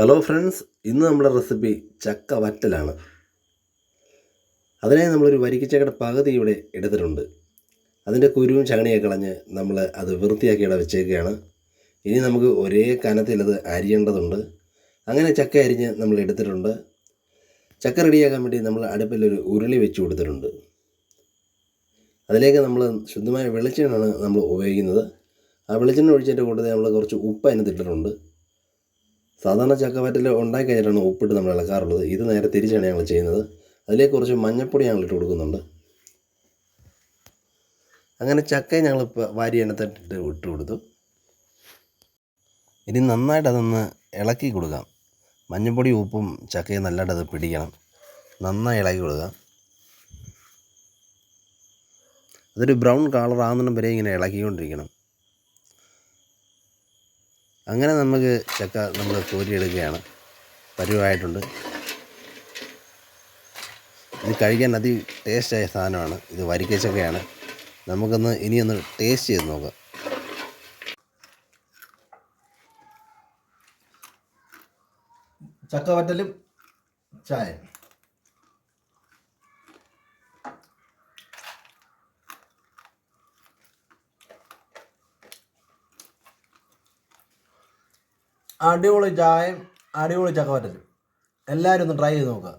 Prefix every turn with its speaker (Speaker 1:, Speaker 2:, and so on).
Speaker 1: Hello friends ഇന്ന് നമ്മുടെ recipe ചക്ക വറ്റലാണ്. അതിനായി നമ്മളൊരു വരിക്കച്ചക്കയുടെ പകുതി ഇവിടെ എടുത്തിട്ടുണ്ട്. അതിന്റെ കുരുവും ചകണിയൊക്കെ കളഞ്ഞ് നമ്മൾ അത് വൃത്തിയാക്കി ഇവിടെ വെച്ചേക്കുകയാണ്. ഇനി നമുക്ക് ഒരേ കനത്തിൽ അത് അരിയേണ്ടതുണ്ട്. അങ്ങനെ ചക്ക അരിഞ്ഞ് നമ്മൾ എടുത്തിട്ടുണ്ട്. ചക്ക റെഡിയാക്കാൻ വേണ്ടി നമ്മൾ അടുപ്പിലൊരു ഉരുളി വെച്ച് കൊടുത്തിട്ടുണ്ട്. അതിലേക്ക് നമ്മൾ ശുദ്ധമായ വെളിച്ചെണ്ണയാണ് നമ്മൾ ഉപയോഗിക്കുന്നത്. ആ വെളിച്ചെണ്ണ ഒഴിച്ചതിന്റെ കൂട്ടത്തിൽ നമ്മൾ കുറച്ച് ഉപ്പ് അതിനകത്ത് ഇട്ടിട്ടുണ്ട്. സാധാരണ ചക്കവറ്റൽ ഉണ്ടാക്കി കഴിഞ്ഞിട്ടാണ് ഉപ്പിട്ട് നമ്മൾ ഇളക്കാറുള്ളത്. ഇത് നേരെ തിരിച്ചാണ് ഞങ്ങൾ ചെയ്യുന്നത്. അതിലേക്ക് കുറച്ച് മഞ്ഞപ്പൊടി ഞങ്ങൾ ഇട്ട് കൊടുക്കുന്നുണ്ട്. അങ്ങനെ ചക്ക ഞങ്ങൾ വാരി എണ്ണത്തിട്ട് ഇട്ട് കൊടുത്തു. ഇനി നന്നായിട്ട് അതൊന്ന് ഇളക്കി കൊടുക്കാം. മഞ്ഞപ്പൊടി ഉപ്പും ചക്കയും നല്ലതായിട്ട് അത് പിടിക്കണം. നന്നായി ഇളക്കി കൊടുക്കാം. അതൊരു ബ്രൗൺ കളർ ആകുന്നിടം വരെ ഇങ്ങനെ ഇളക്കിക്കൊണ്ടിരിക്കണം. അങ്ങനെ നമുക്ക് ചക്ക നമ്മൾ കോരിയെടുക്കുകയാണ്. പരുവായിട്ടുണ്ട്. ഇത് കഴിക്കാൻ അതി ടേസ്റ്റായ സാധനമാണ്. ഇത് വരിക്ക ചക്കയാണ് നമുക്കൊന്ന് ഇനിയൊന്ന് ടേസ്റ്റ് ചെയ്ത് നോക്കാം.
Speaker 2: ചക്ക വറ്റലും ചായ. അടിപൊളി ചായയും അടിപൊളി ചക്കവറ്റലും എല്ലാവരും ഒന്ന് ട്രൈ ചെയ്ത് നോക്കുക